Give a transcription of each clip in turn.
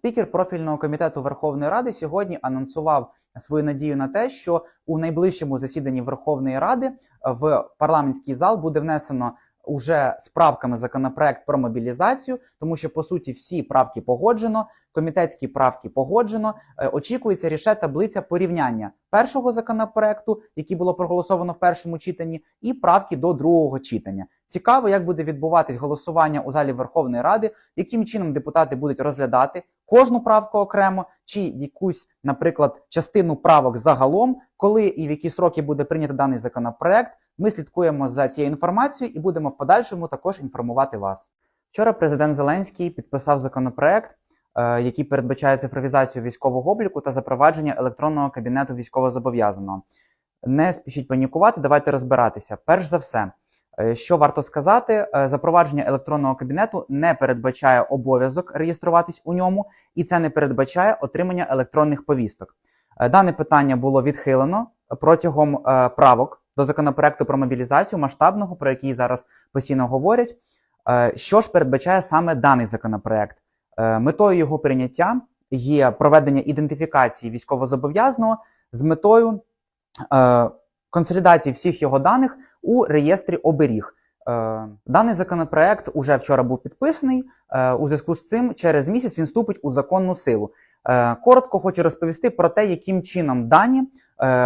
Спікер профільного комітету Верховної Ради сьогодні анонсував свою надію на те, що у найближчому засіданні Верховної Ради е, в парламентський зал буде внесено уже з правками законопроект про мобілізацію, тому що по суті всі правки погоджено, комітетські правки погоджено. Е, Очікується ріше таблиця порівняння першого законопроекту, який було проголосовано в першому читанні, і правки до другого читання. Цікаво, як буде відбуватись голосування у залі Верховної Ради, яким чином депутати будуть розглядати кожну правку окремо, чи якусь, наприклад, частину правок загалом, коли і в які сроки буде прийнято даний законопроект. Ми слідкуємо за цією інформацією і будемо в подальшому також інформувати вас. Вчора президент Зеленський підписав законопроект, е, який передбачає цифровізацію військового обліку та запровадження електронного кабінету військовозобов'язаного. Не спішіть панікувати, давайте розбиратися. Перш за все, що варто сказати, е, запровадження електронного кабінету не передбачає обов'язок реєструватись у ньому, і це не передбачає отримання електронних повісток. Е, Дане питання було відхилено протягом е, правок до законопроекту про мобілізацію масштабного, про який зараз постійно говорять. Е, Що ж передбачає саме даний законопроект? Е, Метою його прийняття є проведення ідентифікації військовозобов'язаного з метою е, консолідації всіх його даних у реєстрі оберіг. Е, Даний законопроект уже вчора був підписаний. Е, У зв'язку з цим через місяць він вступить у законну силу. Е, Коротко хочу розповісти про те, яким чином дані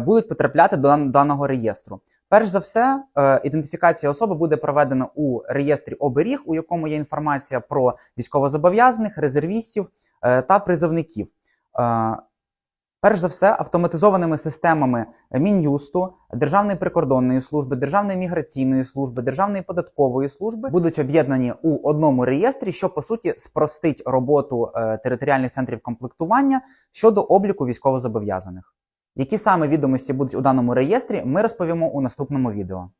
будуть потрапляти до даного реєстру. Перш за все, ідентифікація особи буде проведена у реєстрі оберіг, у якому є інформація про військовозобов'язаних, резервістів та призовників. Перш за все, автоматизованими системами Мін'юсту, Державної прикордонної служби, Державної міграційної служби, Державної податкової служби будуть об'єднані у одному реєстрі, що по суті спростить роботу е, територіальних центрів комплектування щодо обліку військовозобов'язаних. Які саме відомості будуть у даному реєстрі, ми розповімо у наступному відео.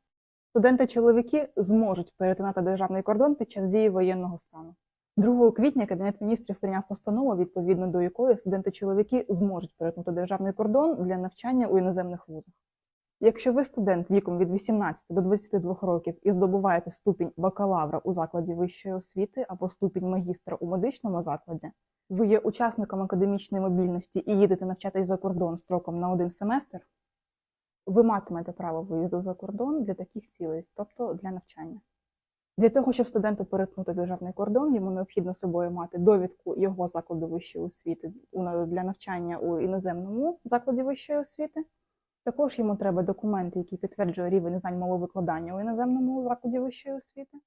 Студенти-чоловіки зможуть перетинати державний кордон під час дії воєнного стану. 2 квітня Кабінет міністрів прийняв постанову, відповідно до якої студенти-чоловіки зможуть перетнути державний кордон для навчання у іноземних вузах. Якщо ви студент віком від 18 до 22 років і здобуваєте ступінь бакалавра у закладі вищої освіти або ступінь магістра у медичному закладі, ви є учасником академічної мобільності і їдете навчатись за кордон строком на один семестр, ви матимете право виїзду за кордон для таких цілей, тобто для навчання. Для того, щоб студенту перетнути державний кордон, йому необхідно собою мати довідку його закладу вищої освіти для навчання у іноземному закладі вищої освіти. Також йому треба документи, які підтверджують рівень знань мови викладання у іноземному закладі вищої освіти.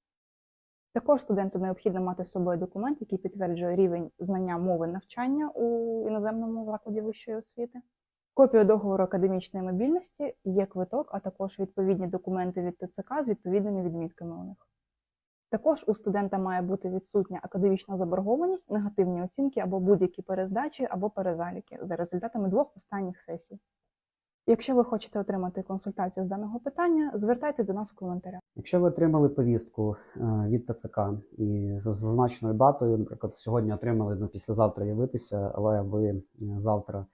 Також студенту необхідно мати з собою документ, який підтверджує рівень знання мови навчання у іноземному закладі вищої освіти. Копію договору академічної мобільності є квиток, а також відповідні документи від ТЦК з відповідними відмітками у них. Також у студента має бути відсутня академічна заборгованість, негативні оцінки або будь-які перездачі або перезаліки за результатами двох останніх сесій. Якщо ви хочете отримати консультацію з даного питання, звертайтеся до нас в коментарях. Якщо ви отримали повістку е, від ТЦК і з зазначеною датою, наприклад, сьогодні отримали на післязавтра явитися, але ви е, завтра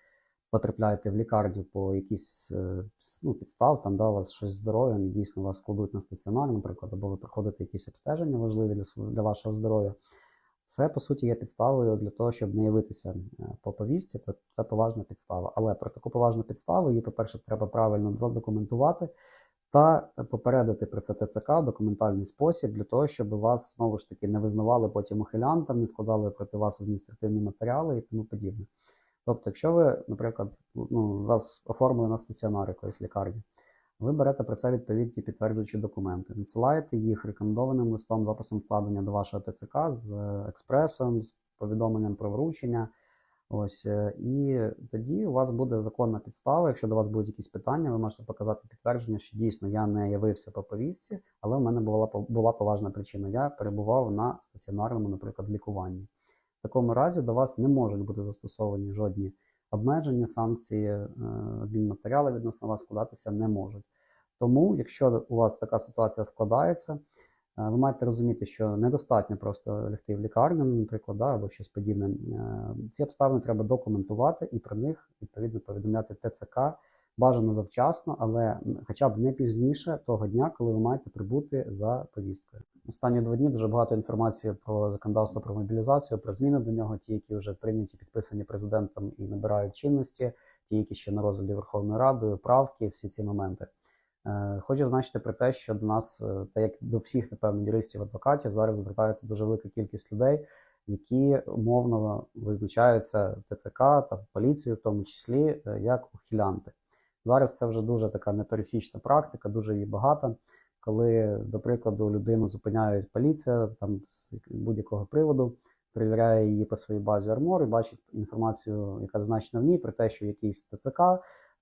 потрапляєте в лікарню по якійсь е, ну, підстав, там да, у вас щось з здоров'ям, дійсно вас кладуть на стаціонар, наприклад, або ви проходите якісь обстеження важливі для, для вашого здоров'я. Це по суті є підставою для того, щоб не явитися е, по повістці, то це поважна підстава. Але про таку поважну підставу її, по-перше, треба правильно задокументувати та попередити про це ТЦК документальний спосіб для того, щоб вас знову ж таки не визнавали потім ухилянтом, не складали проти вас адміністративні матеріали і тому подібне. Тобто, якщо ви, наприклад, ну, вас оформили на стаціонар якоїсь лікарні, ви берете про це відповідні підтверджуючі документи, надсилаєте їх рекомендованим листом записом вкладення до вашого ТЦК з експресом, з повідомленням про вручення. Ось е, і тоді у вас буде законна підстава. Якщо до вас будуть якісь питання, ви можете показати підтвердження, що дійсно я не явився по повістці, але в мене була була поважна причина. Я перебував на стаціонарному, наприклад, лікуванні. Такому разі до вас не можуть бути застосовані жодні обмеження, санкції, е, адмінматеріали відносно вас складатися не можуть. Тому, якщо у вас така ситуація складається, е, ви маєте розуміти, що недостатньо просто лягти в лікарню, наприклад, да, або щось подібне. Е, Ці обставини треба документувати і про них відповідно повідомляти ТЦК. Бажано завчасно, але хоча б не пізніше того дня, коли ви маєте прибути за повісткою. Останні два дні дуже багато інформації про законодавство про мобілізацію, про зміни до нього, ті, які вже прийняті, підписані президентом і набирають чинності, ті, які ще на розгляді Верховною Радою, правки, всі ці моменти. Е, Хочу зазначити про те, що до нас, е, та як до всіх, напевно, юристів, адвокатів, зараз звертається дуже велика кількість людей, які умовно визначаються ТЦК та поліцією, в тому числі е, як ухилянти. Зараз це вже дуже така непересічна практика, дуже її багато. Коли, до прикладу, людину зупиняють поліція там з будь-якого приводу, перевіряє її по своїй базі армор і бачить інформацію, яка зазначена в ній, про те, що якийсь ТЦК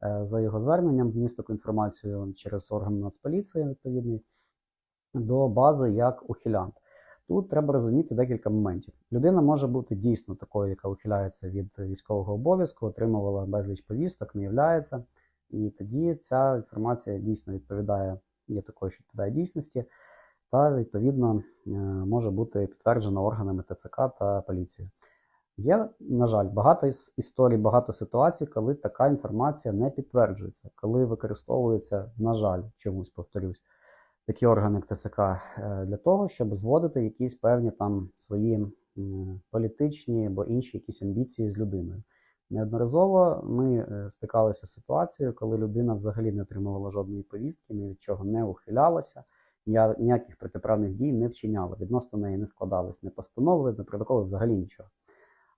е, за його зверненням вніс таку інформацію через орган Нацполіції відповідний до бази як ухилянт. Тут треба розуміти декілька моментів. Людина може бути дійсно такою, яка ухиляється від військового обов'язку, отримувала безліч повісток, не являється. І тоді ця інформація дійсно відповідає, є такою, що відповідає дійсності, та відповідно е, може бути підтверджена органами ТЦК та поліцією. Є, на жаль, багато іс- історій, багато ситуацій, коли така інформація не підтверджується, коли використовується, на жаль, чомусь повторюсь, такі органи, ТЦК, е, для того, щоб зводити якісь певні там свої політичні або інші якісь амбіції з людиною. Неодноразово ми е, стикалися з ситуацією, коли людина взагалі не отримувала жодної повістки, ні від чого не ухилялася, нія- ніяких протиправних дій не вчиняла. Відносно неї не складались ні постанови, ні протоколи, взагалі нічого.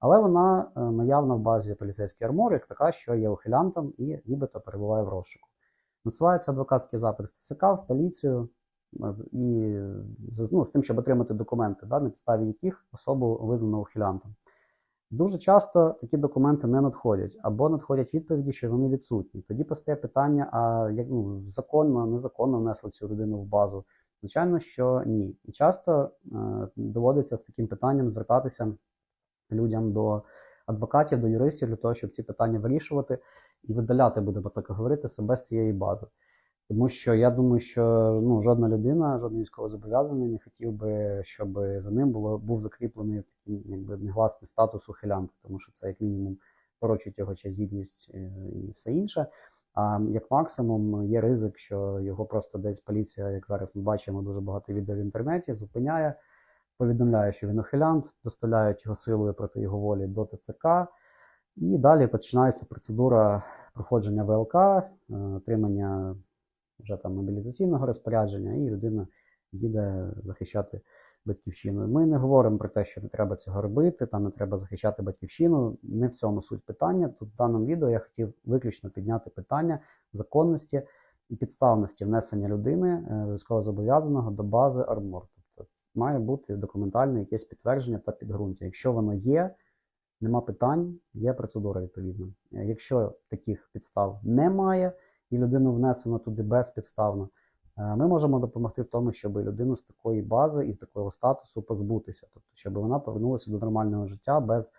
Але вона е, наявна в базі поліцейської армори, як така, що є ухилянтом і нібито перебуває в розшуку. Насилається адвокатський запит в ТЦК, в поліцію е, і ну, з тим, щоб отримати документи, да, на підставі яких особу визнано ухилянтом. Дуже часто такі документи не надходять, або надходять відповіді, що вони відсутні. Тоді постає питання: а як ну, законно, незаконно внесли цю людину в базу? Звичайно, що ні. І часто е, доводиться з таким питанням звертатися людям до адвокатів, до юристів для того, щоб ці питання вирішувати і видаляти, будемо так говорити, себе з цієї бази. Тому що я думаю, що ну, жодна людина, жоден військовозобов'язаний не хотів би, щоб за ним було, був закріплений такий якби, негласний статус ухилянта, тому що це як мінімум порочить його честь, гідність е, і все інше. А як максимум є ризик, що його просто десь поліція, як зараз ми бачимо дуже багато відео в інтернеті, зупиняє, повідомляє, що він ухилянт, доставляють його силою проти його волі до ТЦК, і далі починається процедура проходження ВЛК, е, отримання вже там мобілізаційного розпорядження, і людина їде захищати батьківщину. Ми не говоримо про те, що не треба цього робити, там не треба захищати батьківщину. Не в цьому суть питання. Тут в даному відео я хотів виключно підняти питання законності і підставності внесення людини е, військовозобов'язаного до бази армор. Тобто має бути документальне якесь підтвердження та підґрунтя. Якщо воно є, нема питань, є процедура відповідна. Е, Якщо таких підстав немає, і людину внесено туди безпідставно, е, ми можемо допомогти в тому, щоб людину з такої бази і з такого статусу позбутися, тобто, щоб вона повернулася до нормального життя без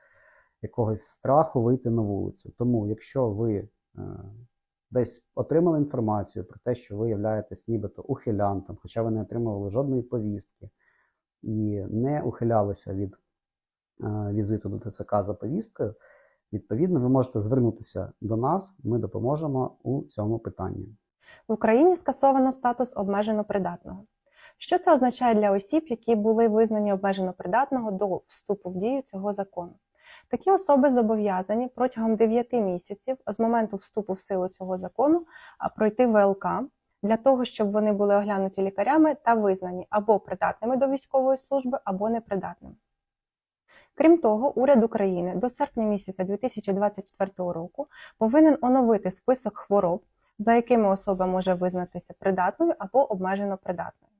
якогось страху вийти на вулицю. Тому, якщо ви е, десь отримали інформацію про те, що ви являєтесь нібито ухилянтом, хоча ви не отримували жодної повістки і не ухилялися від е, візиту до ТЦК за повісткою, відповідно, ви можете звернутися до нас, ми допоможемо у цьому питанні. В Україні скасовано статус обмежено придатного. Що це означає для осіб, які були визнані обмежено придатного до вступу в дію цього закону? Такі особи зобов'язані протягом 9 місяців з моменту вступу в силу цього закону пройти ВЛК для того, щоб вони були оглянуті лікарями та визнані або придатними до військової служби, або непридатними. Крім того, уряд України до серпня місяця 2024 року повинен оновити список хвороб, за якими особа може визнатися придатною або обмежено придатною.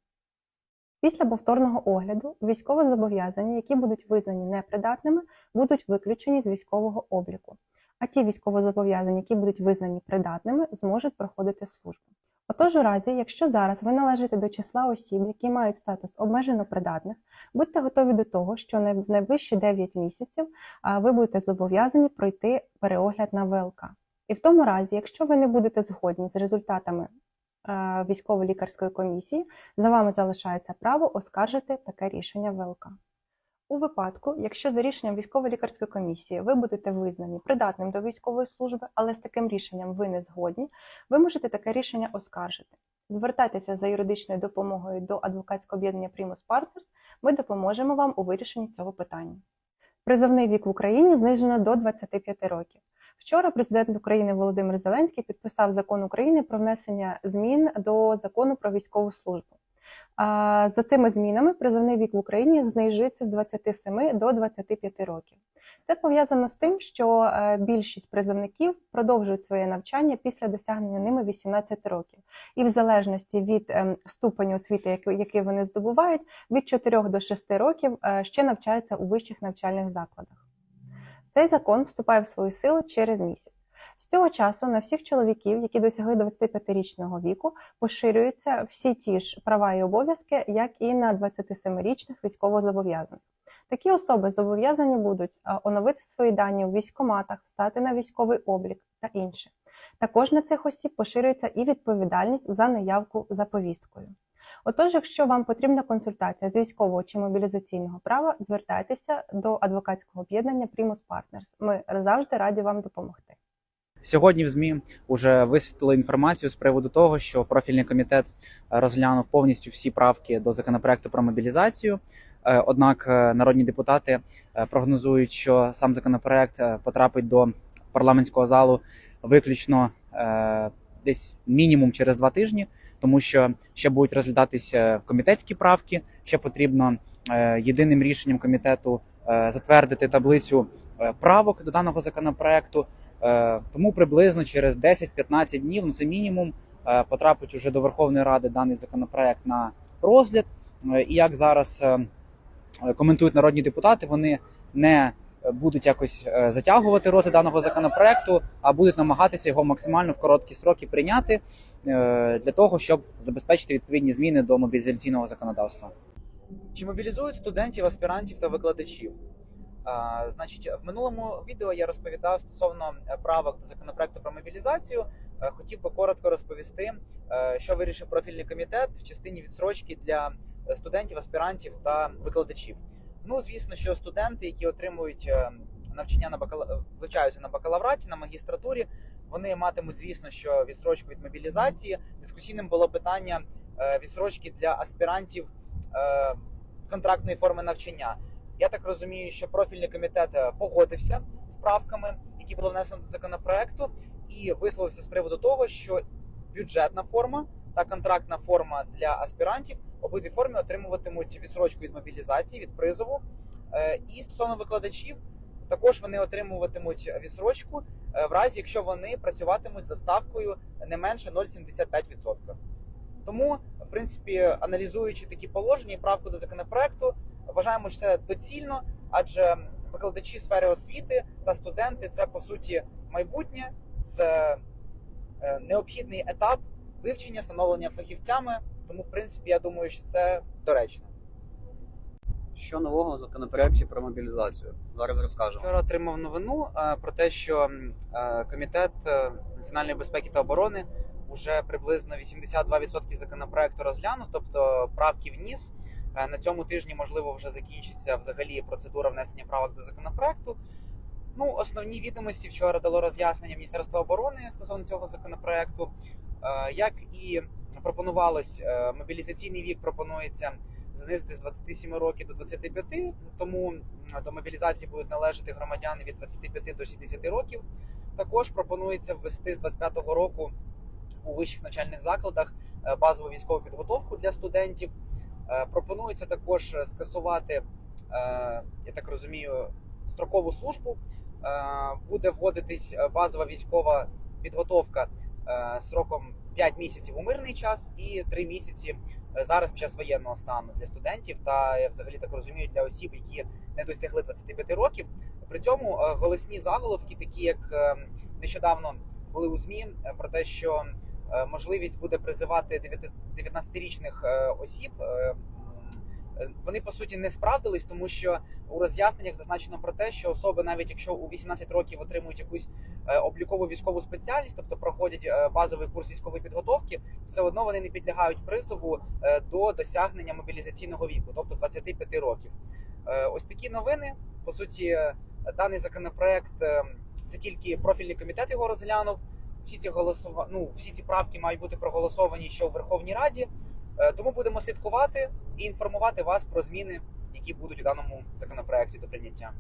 Після повторного огляду військовозобов'язані, які будуть визнані непридатними, будуть виключені з військового обліку, а ті військовозобов'язані, які будуть визнані придатними, зможуть проходити службу. Отож, у разі, якщо зараз ви належите до числа осіб, які мають статус обмежено придатних, будьте готові до того, що в найближчі 9 місяців ви будете зобов'язані пройти переогляд на ВЛК. І в тому разі, якщо ви не будете згодні з результатами військово-лікарської комісії, за вами залишається право оскаржити таке рішення ВЛК. У випадку, якщо за рішенням військово-лікарської комісії ви будете визнані придатним до військової служби, але з таким рішенням ви не згодні, ви можете таке рішення оскаржити. Звертайтеся за юридичною допомогою до адвокатського об'єднання Primus Partners. Ми допоможемо вам у вирішенні цього питання. Призовний вік в Україні знижено до 25 років. Вчора президент України Володимир Зеленський підписав закон України про внесення змін до закону про військову службу. За цими змінами призовний вік в Україні знижується з 27 до 25 років. Це пов'язано з тим, що е, більшість призовників продовжують своє навчання після досягнення ними 18 років, і в залежності від ем, ступеню освіти, який- який вони здобувають, від 4 до 6 років е, ще навчаються у вищих навчальних закладах. Цей закон вступає в свою силу через місяць. З цього часу на всіх чоловіків, які досягли 25-річного віку, поширюються всі ті ж права і обов'язки, як і на 27-річних військовозобов'язаних. Такі особи зобов'язані будуть оновити свої дані у військкоматах, встати на військовий облік та інше. Також на цих осіб поширюється і відповідальність за неявку за повісткою. Отож, якщо вам потрібна консультація з військового чи мобілізаційного права, звертайтеся до адвокатського об'єднання Primus Partners. Ми завжди раді вам допомогти. Сьогодні в ЗМІ вже висвітлили інформацію з приводу того, що профільний комітет е, розглянув повністю всі правки до законопроекту про мобілізацію. Е, Однак е, народні депутати прогнозують, що сам законопроект потрапить до парламентського залу виключно десь мінімум через два тижні, тому що ще будуть розглядатися комітетські правки. Ще потрібно єдиним рішенням комітету затвердити таблицю правок до даного законопроекту. Е, Тому приблизно через 10-15 днів, ну це мінімум, е, потрапить уже до Верховної Ради даний законопроект на розгляд. Е, І як зараз коментують народні депутати, вони не будуть якось затягувати розгляд даного законопроекту, а будуть намагатися його максимально в короткі строки прийняти для того, щоб забезпечити відповідні зміни до мобілізаційного законодавства. Чи мобілізують студентів, аспірантів та викладачів? Значить, в минулому відео я розповідав стосовно е, правок до законопроекту про мобілізацію. Е, Хотів би коротко розповісти, е, що вирішив профільний комітет в частині відсрочки для студентів, аспірантів та викладачів. Ну, звісно, що студенти, які отримують навчання на бакала... вивчаються на бакалавраті, на магістратурі, вони матимуть, звісно, що відсрочку від мобілізації. Дискусійним було питання відсрочки для аспірантів контрактної форми навчання. Я так розумію, що профільний комітет е, погодився з правками, які було внесено до законопроекту, і висловився з приводу того, що бюджетна форма та контрактна форма для аспірантів обидві форми отримуватимуть відсрочку від мобілізації, від призову. Е, І стосовно викладачів, також вони отримуватимуть відсрочку е, в разі, якщо вони працюватимуть за ставкою не менше 0,75%. Тому, в принципі, аналізуючи такі положення і правку до законопроекту, вважаємо, що це доцільно, адже викладачі сфери освіти та студенти це по суті майбутнє, це е, необхідний етап вивчення, становлення фахівцями. Тому, в принципі, я думаю, що це доречно. Що нового в законопроекті про мобілізацію? Зараз розкажемо. Вчора отримав новину е, про те, що е, комітет з національної безпеки та оборони вже приблизно 82% законопроекту розглянув, тобто правки вніс. Е, На цьому тижні можливо вже закінчиться взагалі процедура внесення правок до законопроекту. Ну, основні відомості вчора дало роз'яснення Міністерства оборони стосовно цього законопроекту. Е, Як і пропонувалось, е, мобілізаційний вік пропонується знизити з 27 років до 25, тому до мобілізації будуть належати громадяни від 25 до 60 років. Також пропонується ввести з 25 року у вищих навчальних закладах базову військову підготовку для студентів. Е, Пропонується також е, скасувати, е, я так розумію, строкову службу. Буде вводитись базова військова підготовка сроком 5 місяців у мирний час і 3 місяці зараз під час воєнного стану для студентів та я взагалі так розумію для осіб, які не досягли 25 років. При цьому голосні заголовки, такі як е, нещодавно були у змі про те, що можливість буде призивати 19-річних е, осіб. е, е, Вони по суті не справдились, тому що у роз'ясненнях зазначено про те, що особи, навіть якщо у 18 років отримують якусь е, облікову військову спеціальність, тобто проходять е, базовий курс військової підготовки, все одно вони не підлягають призову е, до досягнення мобілізаційного віку, тобто 25 років. Е, Ось такі новини. По суті, е, даний законопроект е, це тільки профільний комітет його розглянув. Всі ці голосува... ну, всі ці правки мають бути проголосовані ще у Верховній Раді. Е, Тому будемо слідкувати і інформувати вас про зміни, які будуть у даному законопроекті до прийняття.